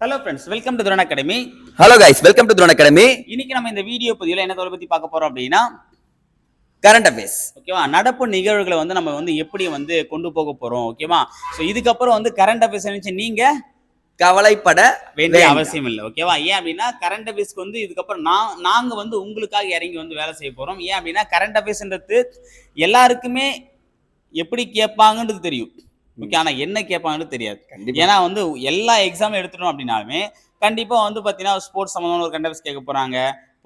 Hello friends welcome to துரண் academy hello guys welcome to drone academy இன்னைக்கு நம்ம இந்த video பதிவில் என்ன தொலை பத்தி பார்க்க போறோம் அப்படின்னா கரண்ட் அஃபேர்ஸ் ஓகேவா? நடப்பு நிகழ்வுகளை வந்து நம்ம வந்து எப்படி வந்து கொண்டு போக போறோம் ஓகேவா? ஸோ இதுக்கப்புறம் வந்து கரண்ட் அஃபேர்ஸ் நினைச்சு நீங்க கவலைப்பட வேண்டிய. அவசியம் இல்லை ஓகேவா? ஏன் அப்படின்னா கரண்ட் அஃபேர்ஸ்க்கு வந்து இதுக்கப்புறம் நான் நாங்க வந்து உங்களுக்காக இறங்கி வந்து வேலை செய்ய போறோம். ஏன் அப்படின்னா கரண்ட் அஃபேர்ஸ்ன்றது எல்லாருக்குமே எப்படி கேட்பாங்கன்றது தெரியும். ஓகே ஆனா என்ன கேட்பாங்கன்னு தெரியாது. ஏன்னா வந்து எல்லா எக்ஸாம் எடுத்துட்டோம் அப்படின்னாலுமே கண்டிப்பா வந்து பாத்தீங்கன்னா ஸ்போர்ட்ஸ் சம்மந்தமான ஒரு கண்டபஸ் கேட்க போறாங்க.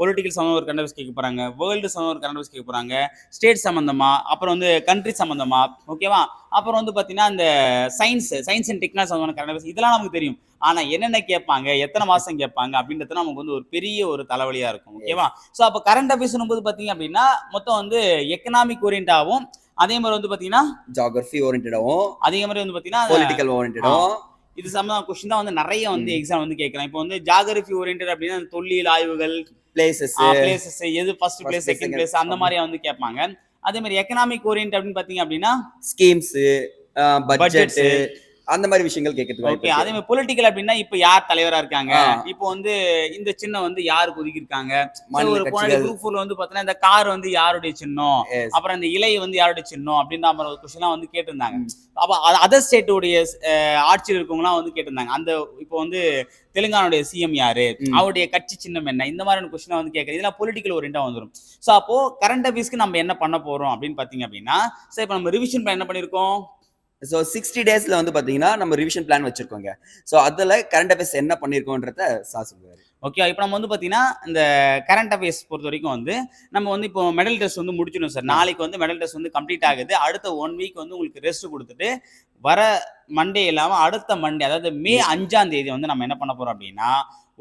பொலிட்டிக்கல் சம்மந்தம் ஒரு கண்டபஸ் கேட்க போறாங்க. வேர்ல்டு சம்மந்தம் ஒரு கண்டபஸ் கேட்க போறாங்க. ஸ்டேட் சம்மந்தமா அப்புறம் வந்து கண்ட்ரி சம்மந்தமா ஓகேவா அப்புறம் வந்து பாத்தீங்கன்னா இந்த சயின்ஸ் சயின்ஸ் அண்ட் டெக்னாலஜி சம்மந்தமான கண்டபஸ் இதெல்லாம் நமக்கு தெரியும். ஆனா என்னென்ன கேட்பாங்க எத்தனை மாசம் கேட்பாங்க அப்படின்றது நமக்கு வந்து ஒரு பெரிய ஒரு தலைவலியா இருக்கும் ஓகேவா சோ அப்ப கரண்ட் அஃபேர்ஸ் போது பாத்தீங்க அப்படின்னா மொத்தம் வந்து எக்கனாமிக் ஓரியன்டாவும் அதே மாதிரி வந்து பாத்தீங்கன்னா ஜியோகிராஃபி ஓரியன்டாவும் அதே மாதிரி வந்து பாத்தீங்கன்னா பொலிட்டிக்கல் ஓரியன்டாவும் இது சம்பந்தம் கொஸ்டின் தான் வந்து நிறைய வந்து எக்ஸாம் வந்து கேட்கலாம். இப்போ வந்து ஜாகிரபி ஓரியன்ட் அப்படின்னா தொல்லியல் ஆய்வுகள் பிளேசஸ் பிளேசஸ் எது ஃபர்ஸ்ட் பிளேஸ் செகண்ட் பிளேஸ் அந்த மாதிரியா வந்து கேட்பாங்க. அதே மாதிரி எக்கனாமிக் ஓரியன்ட் அப்படின்னு பாத்தீங்க அப்படின்னா ஸ்கீம்ஸ் பட்ஜெட். அந்த மாதிரி விஷயங்கள் கேட்கறதுக்கு ஓகே. அதே. மாதிரி பொலிட்டிக்கல் அப்படின்னா இப்போ யார் தலைவரா இருக்காங்க. இப்போ வந்து இந்த சின்னம் வந்து யாருக்கு ஒதுக்கி இருக்காங்க ஒரு போன. குரூப் ஃபோர்ல வந்து பாத்தீங்கன்னா இந்த கார் வந்து யாருடைய சின்னம். அப்புறம் இந்த இலை வந்து யாருடைய சின்னம்? அப்படின்ற மாதிரி ஒரு கொஸ்டின்லாம் வந்து கேட்டிருந்தாங்க. அப்ப அதர் ஸ்டேட்டுடைய ஆட்சியில் இருக்கவங்கலாம் வந்து கேட்டிருந்தாங்க. அந்த இப்போ வந்து தெலுங்கானுடைய சிஎம் யாரு. அவருடைய கட்சி சின்னம் என்ன? இந்த மாதிரியான கொஸ்டின் வந்து கேட்கறது. இதெல்லாம் பொலிட்டிக்கல் ஓரியண்டா வந்துடும் ஸோ அப்போ கரண்ட் அஃபேர்ஸ்க்கு நம்ம என்ன பண்ண போறோம் அப்படின்னு பாத்தீங்க அப்படின்னா சரி இப்போ நம்ம ரிவிஷன் என்ன பண்ணிருக்கோம் ஸோ சிக்ஸ்டி டேஸ்ல வந்து பாத்தீங்கன்னா நம்ம ரிவிஷன் பிளான் வச்சிருக்கோங்க. ஸோ அதுல கரண்ட் அஃபேர்ஸ் என்ன பண்ணிருக்கோன்றத சா சொல்லுவாரு. ஓகே இப்போ நம்ம வந்து பார்த்தீங்கன்னா இந்த கரண்ட் அஃபேர்ஸ் பொறுத்த வரைக்கும் வந்து நம்ம வந்து இப்போ மெடல் டெஸ்ட் வந்து முடிச்சிடும் சார். நாளைக்கு வந்து மெடல் டெஸ்ட் வந்து கம்ப்ளீட் ஆகுது. அடுத்த ஒன் வீக் வந்து உங்களுக்கு ரெஸ்ட் கொடுத்துட்டு வர மண்டே இல்லாமல் அடுத்த மண்டே அதாவது மே அஞ்சாம் தேதி வந்து நம்ம என்ன பண்ண போறோம் அப்படின்னா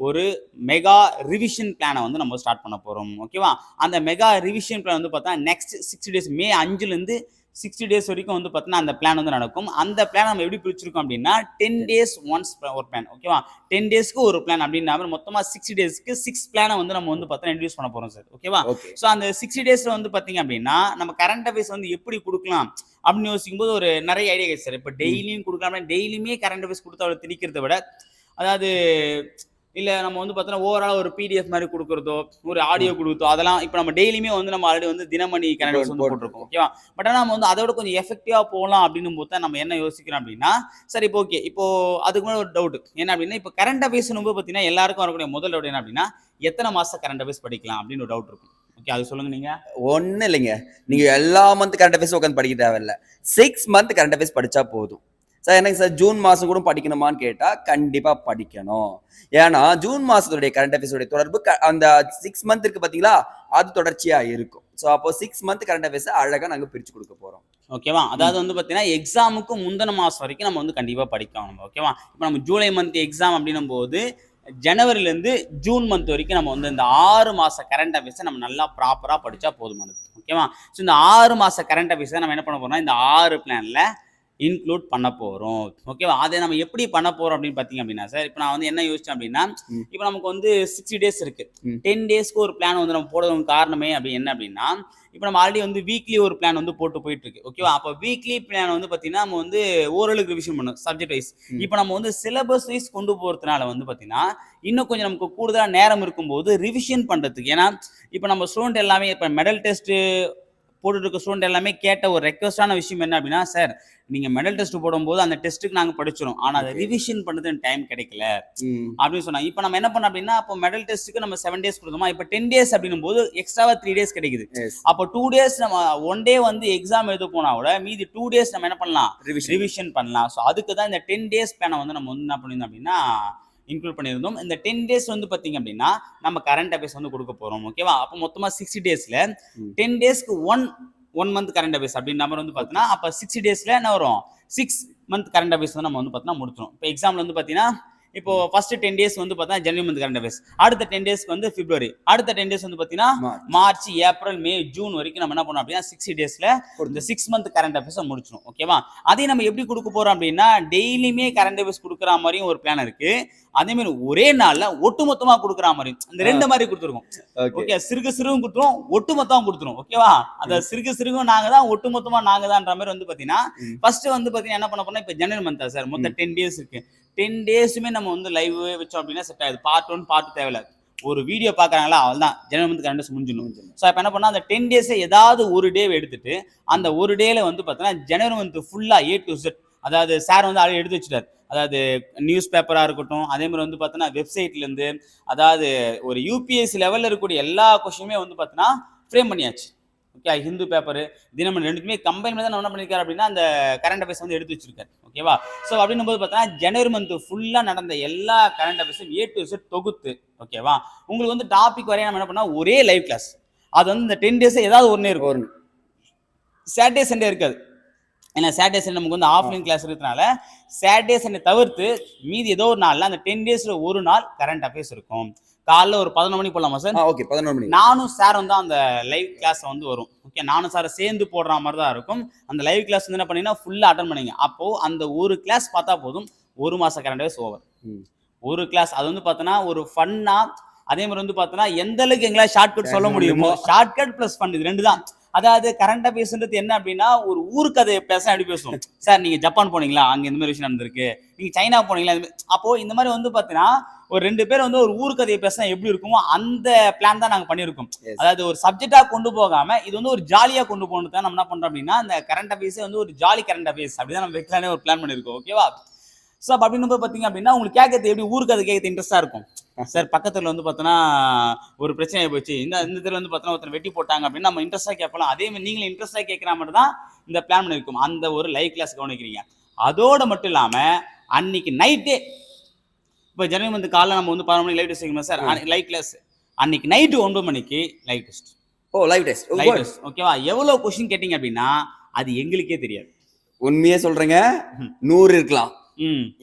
ஒரு மெகா ரிவிஷன் பிளானை வந்து நம்ம ஸ்டார்ட் பண்ண போறோம். ஓகேவா அந்த மெகா ரிவிஷன் பிளான் வந்து பார்த்தா நெக்ஸ்ட் சிக்ஸ்டி டேஸ் மே அஞ்சுலேருந்து சிக்ஸ்டி டேஸ் வரைக்கும் வந்து பார்த்தீங்கன்னா அந்த பிளான் வந்து நடக்கும். அந்த பிளான் நம்ம எப்படி பிரிச்சிருக்கோம் அப்படின்னா டென் டேஸ் ஒன்ஸ் ஒரு பிளான் ஓகேவா டென் டேஸ்க்கு ஒரு பிளான் அப்படின்னா மொத்தமாக சிக்ஸ்டி டேஸ்க்கு சிக்ஸ் பிளானை வந்து நம்ம வந்து பார்த்தா இன்ட்ரடியூஸ் பண்ண போறோம் சார் ஓகேவா ஓகே ஸோ அந்த சிக்ஸ்டி டேஸ்ல வந்து பார்த்தீங்க அப்படின்னா நம்ம கரண்ட் அஃபேர்ஸ் வந்து எப்படி கொடுக்கலாம் அப்படின்னு யோசிக்கும் போது ஒரு நிறைய ஐடியா சார் இப்போ டெய்லியும் கொடுக்கலாம் டெய்லியுமே கரண்ட் அஃபேர்ஸ் கொடுத்து அவளை திணிக்கிறத விட அதாவது இல்ல நம்ம வந்து பார்த்தோன்னா ஓவரால் ஒரு பிடிஎஃப் மாதிரி கொடுக்குறதோ ஒரு ஆடியோ கொடுத்தோ அதெல்லாம் இப்போ நம்ம டெய்லியுமே வந்து நம்ம ஆல்ரெடி வந்து தினமணி கரண்ட் அஃபேர்ஸ் வந்து போட்டிருக்கோம் ஓகேவா பட் ஆனால் நம்ம வந்து அதோட கொஞ்சம் எஃபெக்டிவா போகலாம் அப்படின்னு போது நம்ம என்ன யோசிக்கிறோம் அப்படின்னா சரி இப்போ ஓகே இப்போ அதுக்கு மேலே ஒரு டவுட் என்ன அப்படின்னா இப்போ கரண்ட் அஃபேர்ஸ் போது பார்த்தீங்கன்னா எல்லாருக்கும் வரக்கூடிய முதல் டவுட் என்ன அப்படின்னா எத்தனை மாசம் கரண்ட் அஃபேர்ஸ் படிக்கலாம் அப்படின்னு ஒரு டவுட் இருக்கும். ஓகே அது சொல்லுங்க நீங்க. ஒன்றும் இல்லைங்க. நீங்க எல்லா மந்த் கரண்ட் அஃபேர்ஸ் உட்காந்து படிக்க தேவையில்ல. சிக்ஸ் மந்த் கரண்ட் அஃபேர்ஸ் படிச்சா போதும். சார் எனக்கு சார் ஜூன் மாதம் கூட படிக்கணுமான்னு கேட்டால் கண்டிப்பாக படிக்கணும். ஏன்னா ஜூன் மாதத்துடைய கரண்ட் அஃபேர்ஸுடைய தொடர்பு க- அந்த சிக்ஸ் மந்த் இருக்கு பார்த்தீங்களா அது தொடர்ச்சியாக இருக்கும். ஸோ அப்போ சிக்ஸ் மந்த் கரண்ட் அஃபேர்ஸை அழகாக நாங்கள் பிரித்து கொடுக்க போகிறோம் ஓகேவா அதாவது வந்து பார்த்தீங்கன்னா எக்ஸாமுக்கு முந்தின மாதம் வரைக்கும் நம்ம வந்து கண்டிப்பாக படிக்கணும். நம்ம ஓகேவா இப்போ நம்ம ஜூலை மந்த் எக்ஸாம் அப்படின்னும் போது ஜனவரிலேருந்து ஜூன் மந்த் வரைக்கும் நம்ம வந்து இந்த ஆறு மாத கரண்ட் அஃபேர்ஸை நம்ம நல்லா ப்ராப்பராக படித்தா போதுமானது. ஓகேவா ஸோ இந்த ஆறு மாத கரண்ட் அஃபேர்ஸை நம்ம என்ன பண்ண போகிறோம்னா இந்த ஆறு பிளானில் இன்க்ளூட் பண்ண போகிறோம் ஓகேவா அதை நம்ம எப்படி பண்ண போகிறோம் அப்படின்னு பார்த்தீங்க அப்படின்னா சார் இப்போ நான் வந்து என்ன யோசிச்சேன் அப்படின்னா. இப்போ நமக்கு வந்து சிக்ஸ்டி டேஸ் இருக்கு ம். டென் டேஸ்க்கு ஒரு பிளான் வந்து நம்ம போடுறதுக்கு காரணமே அப்படி என்ன அப்படின்னா இப்போ நம்ம ஆல்ரெடி வந்து வீக்லி ஒரு பிளான் வந்து போட்டு போயிட்டு இருக்கு ஓகேவா அப்போ வீக்லி பிளான் வந்து பார்த்தீங்கன்னா நம்ம வந்து ஓரளவுக்கு ரிவிஷன் பண்ணும் சப்ஜெக்ட் வைஸ். இப்போ நம்ம வந்து சிலபஸ் வைஸ் கொண்டு போகிறதுனால வந்து பார்த்தீங்கன்னா இன்னும் கொஞ்சம் நமக்கு கூடுதலாக நேரம் இருக்கும்போது ரிவிஷன் பண்ணுறதுக்கு ஏன்னா இப்போ நம்ம ஸ்டூடெண்ட் எல்லாமே இப்போ மெடல் டெஸ்ட்டு போட்டுட்டு இருக்க ஸ்டூடெண்ட் எல்லாமே கேட்ட ஒரு ரெக்வஸ்டான விஷயம் என்ன அப்படின்னா சார் நீங்கள் மெடல் டெஸ்ட் போடும்போது அந்த டெஸ்ட்டுக்கு நாங்கள் படிச்சிடும் ஆனால் அதை. ரிவிஷன் பண்ணுறதுக்கு டைம் கிடைக்கல. அப்படின்னு சொன்னாங்க இப்போ நம்ம என்ன பண்ணோம் அப்படின்னா அப்போ மெடல் டெஸ்ட்டுக்கு நம்ம செவன் டேஸ் கொடுத்தோமா இப்போ டென் டேஸ் அப்படின்னும் போது எக்ஸ்ட்ராவா த்ரீ டேஸ் கிடைக்குது. அப்போ டூ டேஸ் நம்ம ஒன் டே வந்து எக்ஸாம் எழுத போனா கூட மீதி டூ டேஸ் நம்ம என்ன பண்ணலாம். ரிவிஷன் பண்ணலாம் ஸோ அதுக்கு தான் இந்த டென் டேஸ் பிளானை வந்து நம்ம வந்து என்ன பண்ணியிருந்தோம் அப்படின்னா இன்க்ளூட் பண்ணியிருந்தோம். இந்த டென் டேஸ் வந்து பார்த்தீங்க அப்படின்னா நம்ம கரண்ட் அஃபேர்ஸ் வந்து கொடுக்க போறோம் ஓகேவா அப்போ மொத்தமாக சிக்ஸ்டி டேஸ்ல. டென் டேஸ்க்கு one one month current affairs அப்படின்னு நம்பர் வந்து பார்த்தீங்கன்னா அப்போ சிக்ஸ்டி டேஸ்ல என்ன வரும்? சிக்ஸ் மந்த் கரண்ட் அஃபேர்ஸ் வந்து நம்ம வந்து பார்த்தீங்கன்னா முடிச்சிடும் இப்போ எக்ஸாம்ல வந்து பார்த்தீங்கன்னா இப்போ ஃபர்ஸ்ட் டென் டேஸ் வந்து பார்த்தீங்கன்னா ஜனவரி மந்த் கரண்ட் அஃபேர்ஸ் அடுத்த டென் டேஸ்க்கு வந்து பிப்ரவரி அடுத்த டென் டேஸ் வந்து பார்த்தீங்கன்னா. மார்ச் ஏப்ரல் மே ஜூன் வரைக்கும் நம்ம என்ன பண்ணோம் அப்படின்னா சிக்ஸ்டி டேஸ்ல இந்த சிக்ஸ் மந்த் கரண்ட் அஃபேர்ஸை முடிச்சிடும் ஓகேவா அதே நம்ம எப்படி கொடுக்க போறோம் அப்படின்னா டெய்லியுமே கரண்ட் அஃபேர்ஸ் கொடுக்குற மாதிரியும் ஒரு பிளான் இருக்கு. அதே மாதிரி ஒரே நாள்ல ஒட்டுமொத்தமா கொடுக்குற மாதிரி இந்த ரெண்டு மாதிரி கொடுத்துருக்கோம். ஓகே. சிறுக சிறுகும் கொடுத்துரும் ஒட்டுமொத்தமா கொடுத்துரும் ஓகேவா? அந்த சிறுக சிறுகும் நாங்க தான் ஒட்டுமொத்தமா நாங்க தான்ன்ற மாதிரி வந்து பாத்தீங்கன்னா. ஃபர்ஸ்ட் வந்து பாத்தீங்கன்னா என்ன பண்ண போறோம் இப்ப ஜனவரி மந்தா சார் மொத்தம் டென் டேஸ் இருக்கு. டென் டேஸுமே நம்ம வந்து லைவ் வச்சோம் அப்படின்னா செட் ஆகுது. பார்ட் ஒன் பார்ட் தேவையில்ல. ஒரு வீடியோ பார்க்குறாங்களா அவள் தான் ஜனவரி மந்த் கரண்ட் முடிஞ்சிடணும் ஸோ இப்போ என்ன பண்ணால் அந்த டென் டேஸை ஏதாவது ஒரு டே எடுத்துட்டு அந்த ஒரு டேல வந்து பார்த்தீங்கன்னா ஜனவரி மந்த் ஃபுல்லாக ஏ டு செட் அதாவது சார் வந்து ஆல்ரெடி எடுத்து வச்சுட்டார். அதாவது நியூஸ் பேப்பராக இருக்கட்டும் அதே மாதிரி வந்து பார்த்தீங்கன்னா வெப்சைட்லேருந்து அதாவது ஒரு யூபிஎஸ்சி லெவலில் இருக்கக்கூடிய எல்லா கொஷினுமே வந்து பார்த்தீங்கன்னா ஃப்ரேம் பண்ணியாச்சு. ஓகே ஹிந்து பேப்பர் தினமணி ரெண்டுக்குமே கம்பைன் பண்ணி தான் என்ன பண்ணியிருக்காரு அப்படின்னா அந்த கரண்ட் அஃபேர்ஸ் வந்து எடுத்து வச்சிருக்காரு. ஓகேவா ஸோ அப்படின்னும் போது பார்த்தீங்கன்னா ஜனவரி மந்த் ஃபுல்லாக நடந்த எல்லா கரண்ட் அஃபேர்ஸும் ஏ டு செட் தொகுத்து ஓகேவா உங்களுக்கு வந்து டாபிக் வரைய நம்ம என்ன பண்ணா ஒரே லைவ் கிளாஸ் அது வந்து இந்த டென் டேஸ் ஏதாவது ஒன்றே இருக்கும். ஒரு சாட்டர்டே சண்டே இருக்காது. ஏன்னா சாட்டர்டே சண்டே நமக்கு வந்து ஆஃப்லைன் கிளாஸ் இருக்கிறதுனால சாட்டர்டே சண்டே தவிர்த்து மீதி ஏதோ ஒரு நாள்ல அந்த டென் டேஸ்ல ஒரு நாள் கரண்ட் அஃபேர்ஸ் இருக்கும். காலைல ஒரு பதினொரு மணி போடலாமா சார் ஓகே பதினொரு மணி. நானும் சார் வந்து அந்த லைவ் கிளாஸ் வந்து வரும். ஓகே நானும் சார் சேர்ந்து போடுற மாதிரி தான் இருக்கும். அந்த லைவ் கிளாஸ் வந்து என்ன பண்ணீங்கன்னா ஃபுல்லாக அட்டன் பண்ணீங்க. அப்போ அந்த ஒரு கிளாஸ் பார்த்தா போதும். ஒரு மாசம் கரண்ட் அஃபேர்ஸ் ஓவர். ஒரு கிளாஸ் அது வந்து பார்த்தோன்னா ஒரு ஃபன்னா அதே மாதிரி வந்து பார்த்தோன்னா எந்த அளவுக்கு எங்களால் ஷார்ட்கட் சொல்ல முடியுமோ ஷார்ட்கட் ப்ளஸ் ஃபன் இது ரெண்டு தான். அதாவது கரண்ட் அஃபேர்ஸ்ன்றது என்ன அப்படின்னா ஒரு ஊர் கதையை பேச அப்படி பேசுவோம் சார் நீங்க ஜப்பான் போனீங்களா? அங்க இந்த மாதிரி விஷயம் நடந்திருக்கு. நீங்க சைனா போனீங்களா? அப்போ இந்த மாதிரி வந்து பாத்தீங்கன்னா ஒரு ரெண்டு பேர் வந்து ஒரு ஊர் கதையை பேசினா எப்படி இருக்குமோ அந்த பிளான் தான் நாங்க பண்ணியிருக்கோம். அதாவது ஒரு சப்ஜெக்டா கொண்டு போகாம இது வந்து ஒரு ஜாலியா கொண்டு போகணும் தான் நம்ம என்ன பண்றோம் அப்படின்னா அந்த கரண்ட் அஃபேர்ஸே வந்து ஒரு ஜாலி கரண்ட் அஃபேர்ஸ் அப்படிதான் நம்ம வைக்கலானே ஒரு பிளான் பண்ணியிருக்கோம் ஓகேவா ஸோ அப்போ அப்படின்னு பார்த்தீங்க அப்படின்னா உங்களுக்கு கேட்கறது எப்படி? ஊருக்கு அது கேட்கறது இன்ட்ரெஸ்டாக இருக்கும். சார் பக்கத்தில் வந்து பார்த்தோன்னா ஒரு பிரச்சனை போச்சு. இந்த இந்த இதில் வந்து பார்த்தோன்னா ஒருத்தர் வெட்டி போட்டாங்க அப்படின்னு நம்ம இன்ட்ரெஸ்ட்டாக கேட்கலாம் அதே மாதிரி நீங்களும் இன்ட்ரெஸ்ட்டாக கேட்குற மாதிரி தான் இந்த பிளான் பண்ணியிருக்கோம் அந்த ஒரு லைவ் கிளாஸ் கவனிக்கிறீங்க. அதோட மட்டும் இல்லாமல் அன்னைக்கு நைட்டே இப்போ ஜனவரி வந்து காலைல நம்ம வந்து பதினொரு மணிக்கு லைவ் டெஸ்ட் வைக்கணும் சார்? லைவ் கிளாஸ் அன்னைக்கு நைட்டு ஒன்பது மணிக்கு லைவ் டெஸ்ட் ஓ லைவ் டெஸ்ட் லைவ் டெஸ்ட் ஓகேவா எவ்வளோ கொஸ்டின் கேட்டிங்க அப்படின்னா அது எங்களுக்கே தெரியாது. உண்மையே சொல்றேங்க. நூறு இருக்கலாம்.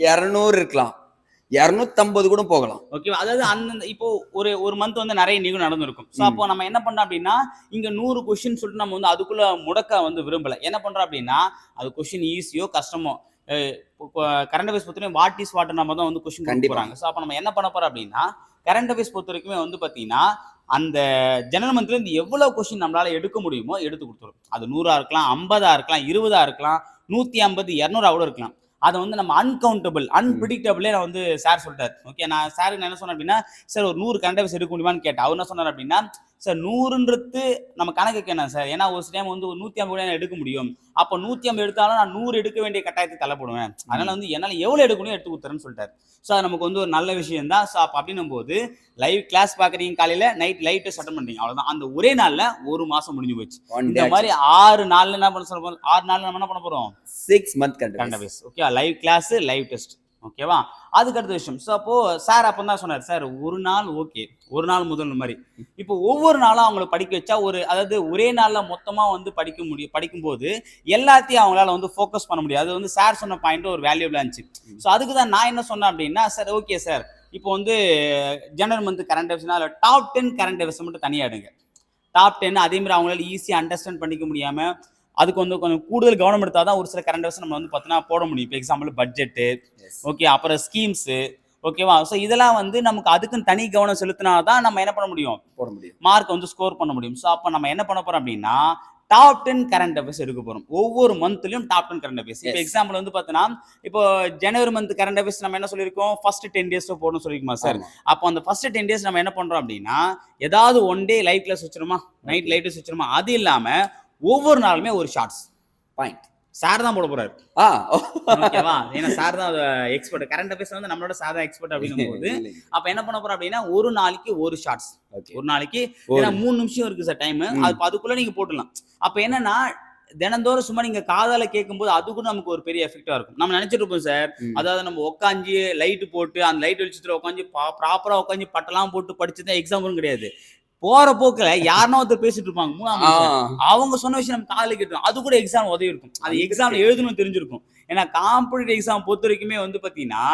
இருநூறு இருக்கலாம். இருநூத்தம்பது கூட போகலாம். ஓகேவா அதாவது அந்தந்த இப்போ ஒரு ஒரு மந்த் வந்து நிறைய நிகழ்வு நடந்திருக்கும். ஸோ. அப்போ நம்ம என்ன பண்ணோம் அப்படின்னா இங்க நூறு கொஸ்டின் சொல்லிட்டு நம்ம வந்து அதுக்குள்ள முடக்க வந்து விரும்பல. என்ன பண்றோம் அப்படின்னா அது கொஸ்டின் ஈஸியோ கஷ்டமோ கரண்ட் அஃபேர்ஸ் பொறுத்தவரைக்கும் வாட் இஸ் வாட் நம்ம தான் வந்து கொஸ்டின் கண்டிப்பா. போறாங்க. ஸோ அப்போ நம்ம என்ன பண்ண போறோம் அப்படின்னா கரண்ட் அஃபேர்ஸ் பொறுத்த வரைக்குமே வந்து பாத்தீங்கன்னா அந்த ஜனரல் மந்த்ல இருந்து எவ்வளவு கொஸ்டின் நம்மளால எடுக்க முடியுமோ எடுத்து கொடுத்துரும். அது நூறா இருக்கலாம் ஐம்பதா இருக்கலாம் இருபதா இருக்கலாம் நூத்தி ஐம்பது இரநூறா கூட இருக்கலாம். அதை வந்து நம்ம அன்கவுண்டபிள் அன்பிரிடிக்டபிளே நான் வந்து சார் சொல்லிட்டார். ஓகே நான் சாருக்கு என்ன சொன்னேன் அப்படின்னா சார் ஒரு நூறு கரண்ட் அஃபேர்ஸ் எடுக்க முடியுமான்னு கேட்டேன். அவர் என்ன சொன்னார் அப்படின்னா சார் நூறுன்றது நம்ம கணக்கு என்ன சார் ஏன்னா ஒரு டைம் வந்து ஒரு நூற்றி ஐம்பது கூட எடுக்க முடியும். அப்போ நூற்றி ஐம்பது எடுத்தாலும் நான் நூறு எடுக்க வேண்டிய கட்டாயத்தை தள்ளப்படுவேன். அதனால வந்து என்னால் எவ்வளோ எடுக்க முடியும் எடுத்து கொடுத்துறேன்னு சொல்லிட்டார். ஸோ அது நமக்கு வந்து ஒரு நல்ல விஷயம் தான் ஸோ அப்போ அப்படின்னும் போது லைவ் கிளாஸ் பார்க்குறீங்க காலையில் நைட் லைட்டு அட்டன் பண்ணுறீங்க அவ்வளோதான் அந்த ஒரே நாளில் ஒரு மாதம் முடிஞ்சு போச்சு. இந்த மாதிரி ஆறு நாள்ல என்ன பண்ண சொல்ல போறோம்? ஆறு நாள்ல நம்ம என்ன பண்ண போறோம்? Six month affairs okay live class live test ஓகேவா? அதுக்கு அடுத்த விஷயம். ஸோ அப்போ சார் அப்போ தான் சொன்னார் சார் ஒரு நாள் ஓகே ஒரு நாள் முதல் மாதிரி. இப்போ ஒவ்வொரு நாளும் அவங்கள படிக்க வச்சா ஒரு அதாவது ஒரே நாளில் மொத்தமாக வந்து படிக்க முடியும் படிக்கும்போது எல்லாத்தையும் அவங்களால வந்து ஃபோக்கஸ் பண்ண முடியாது. அது வந்து சார் சொன்ன பாயிண்ட் ஒரு வேல்யூபிளாக இருந்துச்சு. ஸோ அதுக்கு தான் நான் என்ன சொன்னேன் அப்படின்னா சார் ஓகே சார் இப்போ வந்து ஜனரல் மந்த் கரண்ட் அஃபேர்ஸ்னா அதில் டாப் டென் கரண்ட் அஃபேர்ஸ் மட்டும் தனியாக எடுங்க. டாப் டென் அதே மாதிரி அவங்களால ஈஸியாக அண்டர்ஸ்டாண்ட் பண்ணிக்க முடியாமல் அதுக்கு வந்து கொஞ்சம் கூடுதல் கவனம் எடுத்தால் தான் ஒரு சில கரண்ட் அஃபேர்ஸ் நம்ம வந்து பார்த்தீங்கன்னா போட முடியும். இப்போ எக்ஸாம்பிள் பட்ஜெட்டு ஓகே அப்புறம் ஸ்கீம்ஸு ஓகேவா ஸோ இதெல்லாம் வந்து நமக்கு அதுக்குன்னு தனி கவனம் செலுத்தினா தான் நம்ம என்ன பண்ண முடியும்? போட முடியும். மார்க் வந்து ஸ்கோர் பண்ண முடியும். ஸோ அப்போ நம்ம என்ன பண்ண போறோம் அப்படின்னா டாப் டென் கரண்ட் அஃபேர்ஸ் எடுக்க போறோம். ஒவ்வொரு மந்த்லயும் டாப் டென் கரண்ட் அஃபேர்ஸ் இப்போ. எக்ஸாம்பிள் வந்து பார்த்தீங்கன்னா இப்போ ஜனவரி மந்த் கரண்ட் அஃபேர்ஸ் நம்ம என்ன சொல்லியிருக்கோம்? ஃபர்ஸ்ட் டென் டேஸ் போடணும் சொல்லிருக்கோமா சார். அப்போ அந்த ஃபர்ஸ்ட் டென் டேஸ் நம்ம என்ன பண்றோம் அப்படின்னா ஏதாவது ஒன் டே லைவ் கிளாஸ் வச்சிருமா நைட் லைட் வச்சிருமா அது இல்லாம ஒவ்வொரு நாளுமே ஒரு ஷார்ட்ஸ் பாயிண்ட் சார் தான் போட போறாரு. ஆ. ஓகேவா ஏன்னா சார் தான் எக்ஸ்பர்ட் கரண்ட் அஃபேர்ஸ் வந்து நம்மளோட சார் தான் எக்ஸ்பர்ட் அப்படிங்கும் போது அப்ப என்ன பண்ண போறோம் அப்படின்னா ஒரு நாளைக்கு ஒரு ஷார்ட்ஸ் ஒரு நாளைக்கு ஏன்னா மூணு நிமிஷம் இருக்கு சார் டைம். அது அதுக்குள்ள நீங்க போட்டுடலாம். அப்ப என்னன்னா தினந்தோறும் சும்மா நீங்க காதால கேட்கும்போது அது கூட நமக்கு ஒரு பெரிய எஃபெக்டா இருக்கும். நம்ம நினைச்சிட்டு இருப்போம் சார் அதாவது நம்ம உட்காந்து லைட் போட்டு அந்த லைட் வெளிச்சத்துல உட்காந்து ப்ராப்பரா உட்காந்து பட்டெல்லாம் போட்டு படிச்சுதான் எக்ஸாம்பிளும் கிடையாது. போற போக்குல யாருன்னா ஒருத்தர் பேசிட்டு இருப்பாங்க மூணாம். அவங்க சொன்ன விஷயம் நம்ம காதுல கேட்டோம் அது கூட எக்ஸாம் உதவி இருக்கும் அது எக்ஸாம்ல எழுதணும் தெரிஞ்சிருக்கும். ஏன்னா காம்படிட்டிவ் எக்ஸாம் பொறுத்த வரைக்குமே வந்து பாத்தீங்கன்னா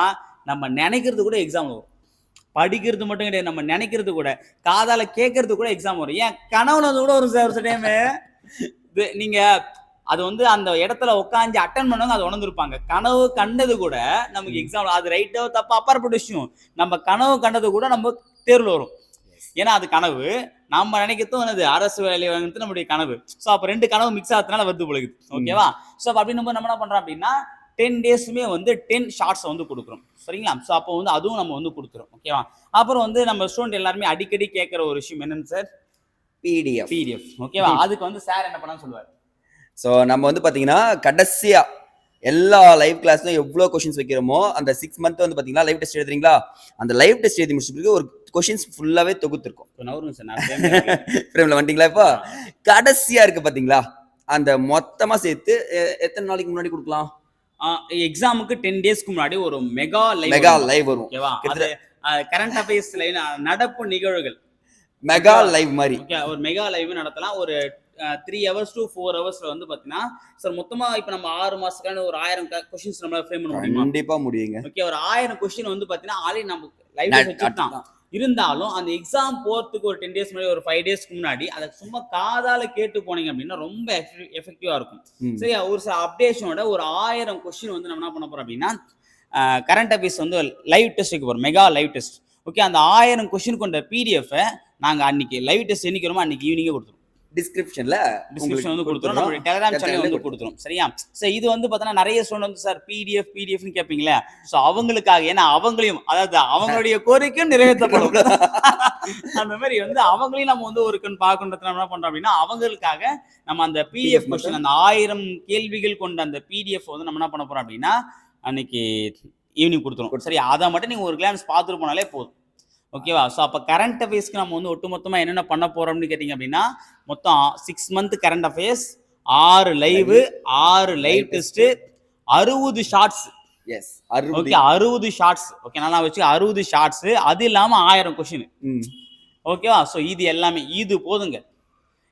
நம்ம நினைக்கிறது கூட எக்ஸாம் வரும். படிக்கிறது மட்டும் கிடையாது நம்ம நினைக்கிறது கூட. காதால கேட்கறது கூட எக்ஸாம் வரும். ஏன்? கனவுல அது கூட வரும் சார் ஒரு டைம் நீங்க அது வந்து அந்த இடத்துல உட்காந்து அட்டன் பண்ணவங்க அதை உணர்ந்திருப்பாங்க. கனவு கண்டது கூட நமக்கு. எக்ஸாம் அது ரைட்டோ தப்பா அப்பாற்பட்ட விஷயம். நம்ம கனவு கண்டது கூட நம்ம தேர்வுல வரும். ஏன்னா அது கனவு. நம்ம நினைக்கிறதும் என்னது? அரசு வேலை வாங்குறது நம்மளுடைய கனவு. ஸோ அப்போ ரெண்டு கனவு மிக்ஸ் ஆகிறதுனால வருது பொழுது ஓகேவா ஸோ அப்படின்னும் போது நம்ம என்ன பண்றோம் அப்படின்னா டென் டேஸுமே வந்து டென் ஷார்ட்ஸ் வந்து கொடுக்குறோம். சரிங்களா? ஸோ அப்போ வந்து அதுவும் நம்ம வந்து கொடுத்துரும். ஓகேவா அப்புறம் வந்து நம்ம ஸ்டூடெண்ட் எல்லாருமே அடிக்கடி கேட்குற ஒரு விஷயம் என்னன்னு சார் பிடிஎஃப் பிடிஎஃப் ஓகேவா அதுக்கு வந்து சார் என்ன பண்ணான்னு சொல்லுவார்? ஸோ நம்ம வந்து பார்த்தீங்கன்னா கடைசியா எல்லா லைவ் கிளாஸ்லையும் எவ்வளோ கொஷின்ஸ் வைக்கிறோமோ அந்த சிக்ஸ் மந்த் வந்து பார்த்தீங்கன்னா லைவ் டெஸ்ட் எழுதுறீங்களா? அந்த லைவ் டெஸ்ட் எழுதி முடிச்ச பிறகு ஒரு கொஷின்ஸ் ஃபுல்லாகவே தொகுத்திருக்கும். ஃப்ரேமில் வந்துட்டீங்களா இப்போ? கடைசியா இருக்கு பார்த்தீங்களா அந்த மொத்தமா சேர்த்து எத்தனை நாளைக்கு முன்னாடி கொடுக்கலாம்? எக்ஸாமுக்கு டென் டேஸ்க்கு முன்னாடி ஒரு மெகா லைவ் மெகா லைவ் வரும். கரண்ட் அஃபேர்ஸ்ல நடப்பு நிகழ்வுகள். மெகா லைவ் மாதிரி. ஒரு மெகா லைவ் நடத்தலாம். ஒரு த்ரீ ஹவர்ஸ் டு ஃபோர் ஹவர்ஸ்ல வந்து பாத்தீங்கன்னா சார் மொத்தமா இப்போ நம்ம ஆறு மாசத்துக்கான ஒரு ஆயிரம் கொஸ்டின்ஸ் நம்மளால ஃப்ரேம் பண்ண முடியுமா? கண்டிப்பா முடியுங்க. ஓகே ஒரு ஆயிரம் கொஸ்டின் வந்து பாத்தீங்கன்னா ஆல்ரெடி நம்ம லைவ் வச்சுட்டான். இருந்தாலும் அந்த எக்ஸாம் போறதுக்கு ஒரு டென் டேஸ் முன்னாடி ஒரு ஃபைவ் டேஸ்க்கு முன்னாடி அதை சும்மா காதால கேட்டு போனீங்க அப்படின்னா ரொம்ப எஃபெக்டிவா இருக்கும். சரியா? ஒரு சில அப்டேஷனோட ஒரு ஆயிரம் கொஸ்டின் வந்து நம்ம என்ன பண்ண போறோம் அப்படின்னா கரண்ட் அஃபேர்ஸ் வந்து லைவ் டெஸ்ட் வைக்க போறோம். மெகா லைவ் டெஸ்ட் ஓகே அந்த ஆயிரம் கொஸ்டின் கொண்ட பிடிஎஃப் நாங்க அன்னைக்கு லைவ் டெஸ்ட் என்னைக்கிறோமோ அன்னைக்கு ஈவினிங்கே கொடுத்துருவோம். டிஸ்கிரிப்ஷன்ல டிஸ்கிரிப்ஷன் வந்து கொடுத்துரும் நம்ம டெலிகிராம் சேனல் வந்து கொடுத்துரும் சரியா? சோ இது வந்து பார்த்தீங்கன்னா நிறைய ஸ்டூடெண்ட் வந்து சார் பிடிஎஃப் பிடிஎஃப்னு கேட்பீங்களே? சோ அவங்களுக்காக ஏன்னா அவங்களையும் அதாவது அவங்களுடைய கோரிக்கையும் நிறைவேற்றப்படும். அந்த மாதிரி வந்து அவங்களையும் நம்ம வந்து ஒரு கண் பார்க்கணுன்றது நம்ம என்ன பண்றோம் அப்படின்னா அவங்களுக்காக நம்ம அந்த பிடிஎஃப். கொஸ்டின் அந்த ஆயிரம் கேள்விகள் கொண்ட அந்த பிடிஎஃப் வந்து நம்ம என்ன பண்ண போறோம் அப்படின்னா அன்னைக்கு ஈவினிங் கொடுத்துரும். சரி அதை மட்டும் நீங்க ஒரு கிளான்ஸ் பார்த்துட்டு போனாலே போதும். ஓகேவா ஸோ அப்போ கரண்ட் அஃபேர்ஸ்க்கு நம்ம வந்து ஒட்டுமொத்தமா என்னென்ன பண்ண போறோம்னு கேட்டிங்க அப்படின்னா மொத்தம் சிக்ஸ் மந்த் கரண்ட் அஃபேர்ஸ் ஆறு லைவ் ஆறு லைவ் டெஸ்ட் அறுபது ஷார்ட்ஸ் எஸ் ஓகே அறுபது ஷார்ட்ஸ் ஓகே நல்லா வச்சு அறுபது ஷார்ட்ஸ் அது இல்லாம ஆயிரம் கொஷின் ம். ஓகேவா ஸோ இது எல்லாமே இது போதுங்க.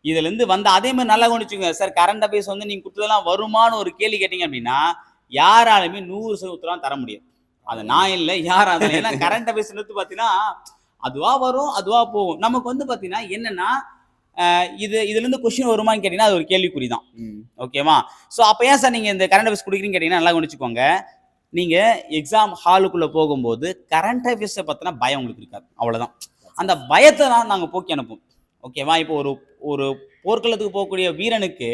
இதுல இருந்து வந்து அதே மாதிரி நல்லா கவனிச்சுங்க சார் கரண்ட் அஃபேர்ஸ் வந்து நீங்க கொடுத்ததெல்லாம் வருமானு ஒரு கேள்வி கேட்டீங்க அப்படின்னா யாராலுமே நூறு சதவீதம் தர முடியாது. அது நான் இல்லை யாராலும் ஏன்னா கரண்ட் அஃபேர்ஸ் எடுத்து பார்த்தீங்கன்னா அதுவா வரும் அதுவா போகும். நமக்கு வந்து பார்த்தீங்கன்னா என்னன்னா இது இதுல இருந்து கொஸ்டின் வருமான்னு கேட்டீங்கன்னா அது ஒரு கேள்விக்குறி தான். ஓகேவா? ஸோ அப்போ ஏன் சார் நீங்கள் இந்த கரண்ட் அஃபேர்ஸ் கொடுக்குறீங்க கேட்டிங்கன்னா நல்லா கவனிச்சுக்கோங்க. நீங்கள் எக்ஸாம் ஹாலுக்குள்ளே போகும்போது கரண்ட் அஃபேர்ஸை பற்றின பயம் உங்களுக்கு இருக்காது. அவ்வளோதான் அந்த பயத்தை தான் நாங்கள் போக்கி அனுப்புவோம். ஓகேவா? இப்போ ஒரு ஒரு போர்க்களத்துக்கு போகக்கூடிய வீரனுக்கு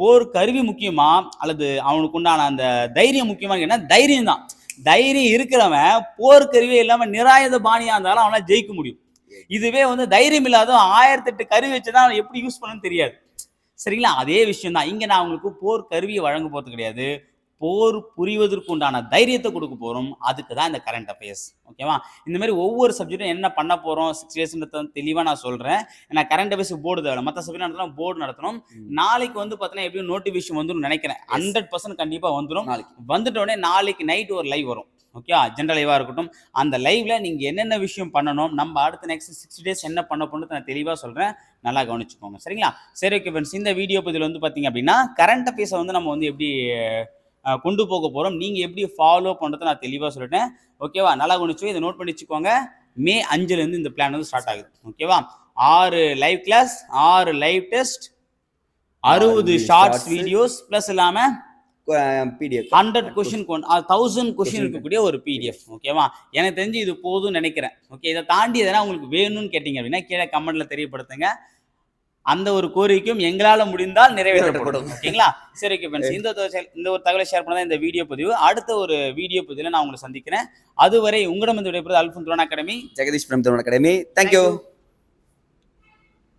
போர் கருவி முக்கியமா அல்லது அவனுக்கு உண்டான அந்த தைரியம் முக்கியமா ஏன்னா தைரியம் தான். தைரியம் இருக்கிறவன் போர்க்கருவே இல்லாம இல்லாமல் நிராயுத பாணியாக இருந்தாலும் அவனால ஜெயிக்க முடியும். இதுவே வந்து தைரியம் இல்லாத ஆயிரத்தெட்டு கருவி வச்சுதான் அவன் எப்படி யூஸ் பண்ணணும்னு தெரியாது. சரிங்களா? அதே விஷயம் தான் இங்க நான் உங்களுக்கு போர் கருவியை வழங்க போறது கிடையாது. போர் புரிவதற்கு உண்டான தைரியத்தை கொடுக்க போறோம். அதுக்கு தான் இந்த கரண்ட் அஃபேர்ஸ் ஓகேவா இந்த மாதிரி ஒவ்வொரு சப்ஜெக்டும் என்ன பண்ண போறோம்? சிக்ஸ் டேஸ்ன்றத தெளிவா நான் சொல்றேன். ஏன்னா கரண்ட் அஃபேர்ஸ் போர்டு தேவை. மற்ற சப்ஜெக்ட் நடத்தணும் போர்டு நடத்தணும். நாளைக்கு வந்து பார்த்தீங்கன்னா எப்படியும் நோட்டிஃபிகேஷன் வந்துடும் நினைக்கிறேன். ஹண்ட்ரட் பர்சன்ட் கண்டிப்பா வந்துடும் நாளைக்கு. வந்துட்ட உடனே நாளைக்கு நைட் ஒரு லைவ் வரும். ஓகே ஜென்ரல் லைவாக இருக்கட்டும். அந்த லைவ்ல நீங்க என்னென்ன விஷயம் பண்ணணும்? நம்ம அடுத்த நெக்ஸ்ட் சிக்ஸ்டி டேஸ் என்ன பண்ண போகிறது நான் தெளிவாக சொல்றேன். நல்லா கவனிச்சுக்கோங்க. சரிங்களா? சரி ஓகே ஃப்ரெண்ட்ஸ் இந்த வீடியோ பதில் வந்து பார்த்தீங்க அப்படின்னா கரண்ட் அஃபேர்ஸை வந்து நம்ம வந்து எப்படி கொண்டு போக போகிறோம் நீங்கள் எப்படி ஃபாலோ பண்ணுறதை நான் தெளிவாக சொல்லிட்டேன். ஓகேவா நல்லா கவனிச்சு இதை நோட் பண்ணி வச்சுக்கோங்க. மே அஞ்சுலேருந்து இந்த பிளான் வந்து ஸ்டார்ட் ஆகுது. ஓகேவா ஆறு லைவ் கிளாஸ் ஆறு லைவ் டெஸ்ட் அறுபது ஷார்ட்ஸ். வீடியோஸ் ப்ளஸ் இல்லாமல் PDF hundred question thousand question. இருக்கக்கூடிய ஒரு பிடிஎஃப் ஓகேவா எனக்கு தெரிஞ்சு இது போதும்னு நினைக்கிறேன். ஓகே இதை தாண்டி எதனா உங்களுக்கு வேணும்னு கேட்டீங்க அப்படின்னா கீழே கமெண்ட்ல தெரியப்படுத்துங்க. அந்த ஒரு கோரிக்கையும் எங்களால முடிந்தால் நிறைவேற்றப்படும். ஓகேங்களா? சரி ஓகே ஃப்ரெண்ட்ஸ் இந்த இந்த ஒரு தகவலை ஷேர் பண்ணதான் இந்த வீடியோ பதிவு. அடுத்த ஒரு வீடியோ பதிவில் நான் உங்களை சந்திக்கிறேன். அதுவரை உங்களிடம் இந்த விடைபெறுவது அல்ஃபுன் drone academy. Jagadish Prem academy. Thank you